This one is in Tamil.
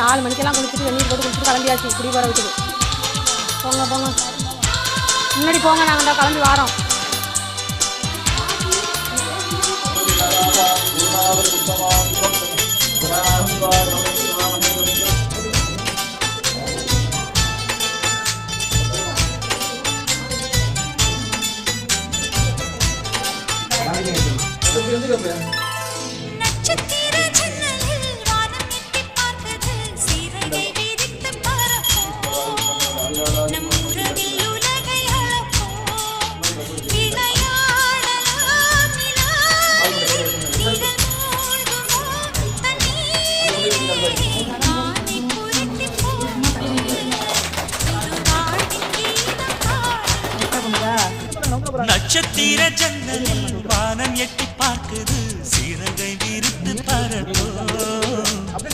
நாலு மணிக்கெல்லாம் குளிச்சுட்டு வெந்நீர் போட்டு குளிச்சுட்டு கிளம்பியாச்சு. குடி வர வீட்டுக்கு. போங்க போங்க. முன்னாடி போங்க நாங்கள் தான் கிளம்பி வரோம். நட்சத்திர நட்சத்திர ஜன்னலில் வானம் எட்டி பார்க்குது. சீர